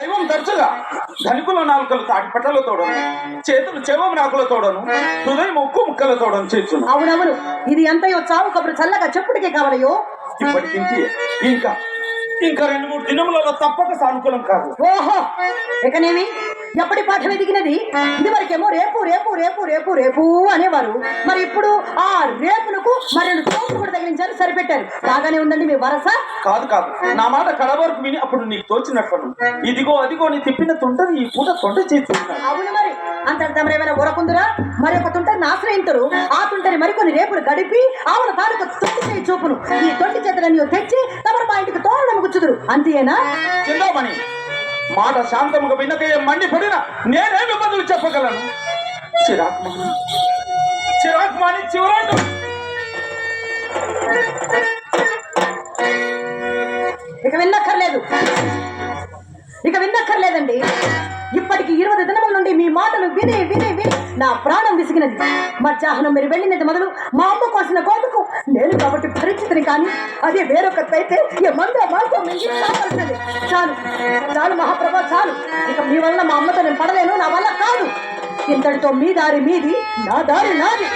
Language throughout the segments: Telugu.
దైవం తరచుగా ధనికుల నాలుకలు తాటిపట్టల తోడను చేతులు చెవం నాకుల తోడను హృదయం ఉక్కు ముక్కల తోడను చేర్చును. అవునవును. ఇది ఎంతయో చావు కబురు చల్లగా చెప్పుడికే కావాలయో? ఇప్పటికింటి ఇంకా ఇంకా రెండు మూడు దినములలో తప్పక సానుకూలం కాదు. ఓహో! ఇకనేమి? ఎప్పటి పాఠం ఎదిగినది? ఇది వరకేమో రేపు రేపు రేపు రేపు రేపు అనేవారు. మరి ఇప్పుడు ఆ రేపునకు మరి తోపులు కూడా తగిలించారు సరిపెట్టారు. బాగానే ఉందండి మీ వరస? కాదు కాదు. నా మాట కడ వరకు విని అప్పుడు నీకు తోచినట్టు ఇదిగో అదిగో నీ తిప్పిన తుంటని ఈ పూట తొండ చేస్తున్నాను అవును మరి. అంతటి తమరేమైనా ఊరకుందురా? మరి ఒక తుంటని ఆశ్రయించరు ఆ తుంటని మరికొన్ని రేపులు గడిపి ఆవుల తాలూకు తొట్టి చేయి చూపును. ఈ తొట్టి చేతులన్నీ తెచ్చి తమరు మా ఇంటికి తోరణం గుచ్చుదురు. అంతేనా? మాట శాంతముగా వినకయ్య మండిపడిన నేనేమి బదులు చెప్పగలను? చిరాకు మాని చిరాకు మాని ఇక విన్నక్కర్లేదు. ఇక విన్నక్కర్లేదండి. ఇప్పటికి ఇరవై దినముల నుండి మీ మాటలు విని విని విని నా ప్రాణం విసిగినది. మధ్యాహ్నం మీరు వెళ్ళినది మొదలు మా అమ్మ కోసిన కోతకు నేను కాబట్టి పరిచితిని కానీ అదే వేరొకరికైతే ఏ మంద మాతో మించి చాలు చాలు మహాప్రభా చాలు. ఇక మీ వల్ల మా అమ్మతో నేను పడలేను నా వల్ల కాదు. ఇంతటితో మీ దారి మీది నా దారి నాది.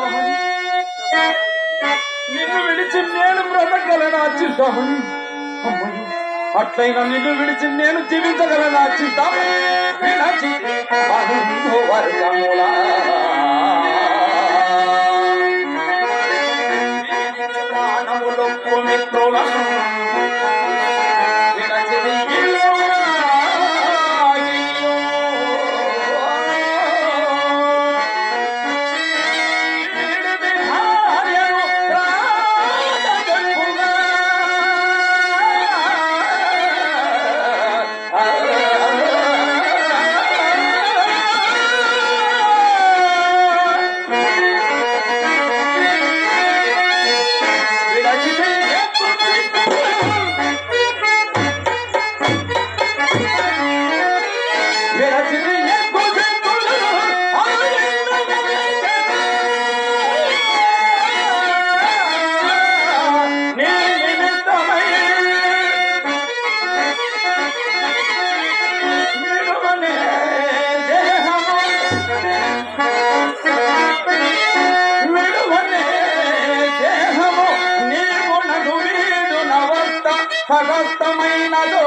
చింతామణి నిన్ను విడిచి నేను బ్రతకగలనా చింతామణి అమ్మయ్య అట్లయినా నిన్ను విడిచి నేను జీవించగలనా చింతామణి విడచి బంధువర్గములా. మిత్రులను సమస్తమైనదో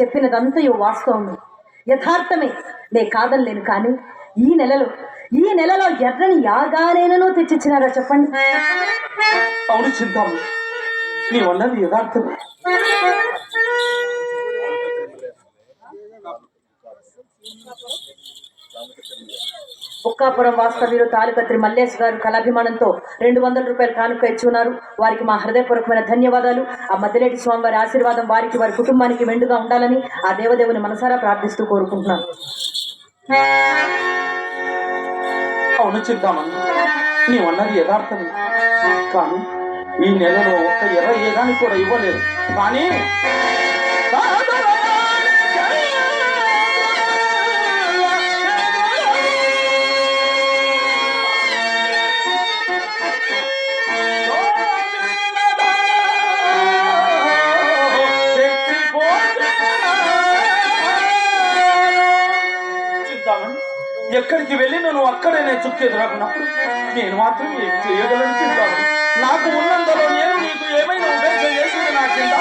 చెప్పినదంతయు వాస్తవమే యథార్థమే. నే కాదనలేను కానీ ఈ నెలలో ఈ నెలలో ఎర్రని యాగానేనో తెచ్చిచ్చినారా చెప్పండి. అవును చింతాము నీవన్నది యథార్థమే. బుక్కాపురం వాస్తవ్యులు తాలుకత్రి మల్లేష్ గారు కళాభిమానంతో రెండు వందల రూపాయలు కానుక ఇచ్చి ఉన్నారు వారికి మా హృదయపూర్వకమైన ధన్యవాదాలు. ఆ మధ్యలేటి స్వామివారి ఆశీర్వాదం వారికి వారి కుటుంబానికి మెండుగా ఉండాలని ఆ దేవదేవుని మనసారా ప్రార్థిస్తూ కోరుకుంటున్నాను. అవును చింతామణి నీవు అన్నది యథార్థమే. కానీ ఈ నెలలో ఒక్క ఇరవై ఏదానికి కూడా ఇవ్వలేదు. కానీ ఎక్కడికి వెళ్ళి నేను అక్కడే నేను చుక్కెదురకున్నప్పుడు నేను మాత్రం ఏం చేయగలను చింతాను నాకు ఉన్నంతలో నేను నీకు ఏమైనా ఉపేక్ష చేసింది నా చింత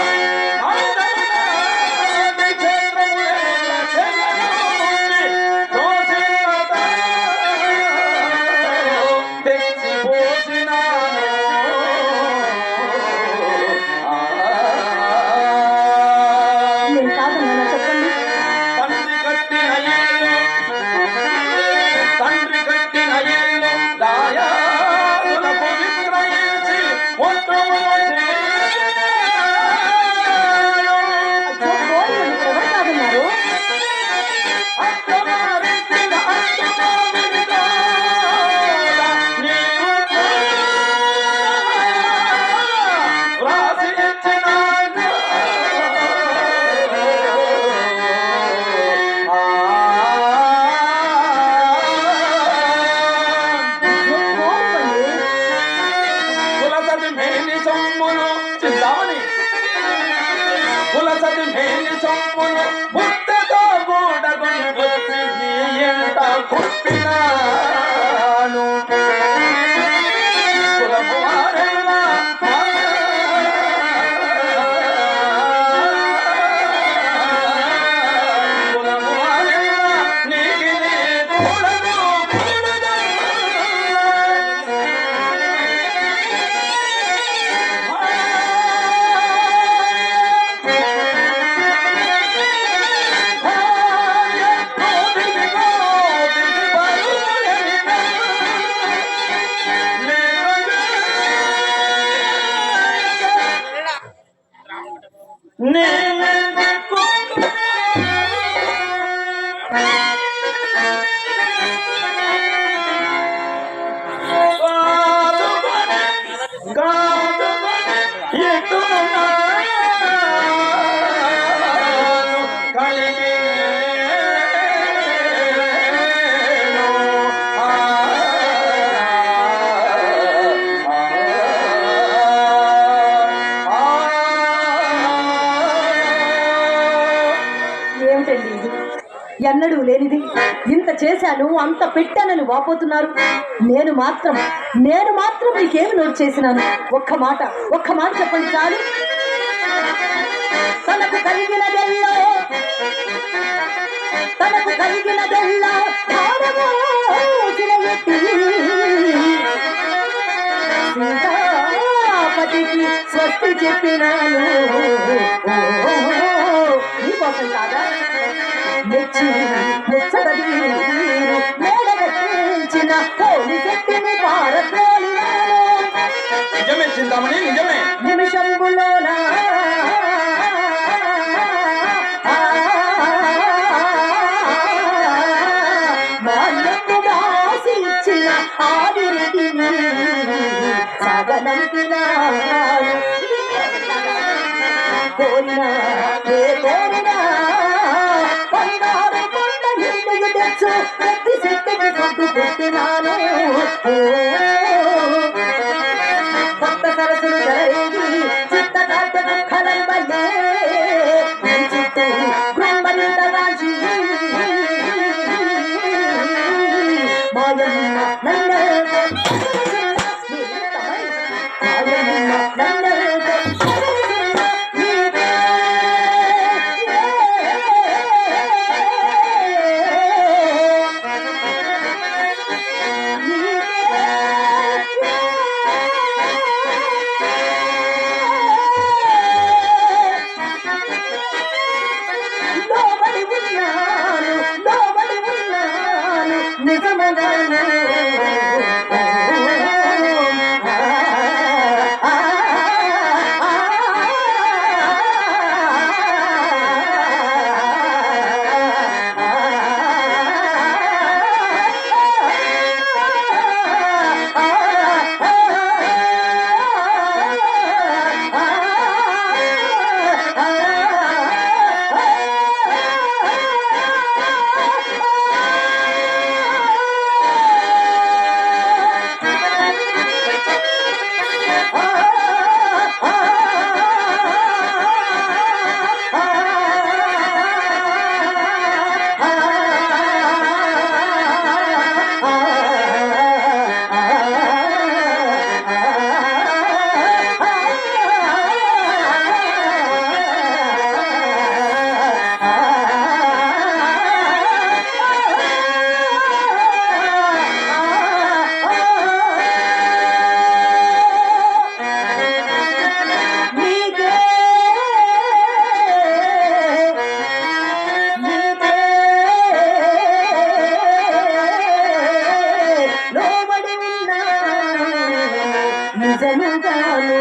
పిల్లలు అంత పెట్టానని వాపోతున్నారు. నేను మాత్రం నేను మాత్రం మీకేమి నోట్ చేసినాను? ఒక్క మాట ఒక్క మాట చెప్పండి చాలు. తనకు కలిగినదెల్లో తనకు కలిగినదెల్లా పతికి సీతాపతికి స్వస్తి చెప్పినాను. నీకోసం కాదా? మెచ్చి మెచ్చబడి మేడగట్టించిన పోలి శక్తిని పారద్రోలినాను నిజమే చింతామణి నిజమే నిమిషంబులోన నిండుకు ప్రతి శక్తికి సొట్టు పెట్టినాను సరస్సులు చిత్త దుఃఖలం వల్లే బ్రహ్మనింద రాజీ మాయమ్మ మాయమ్మ నిజముగాను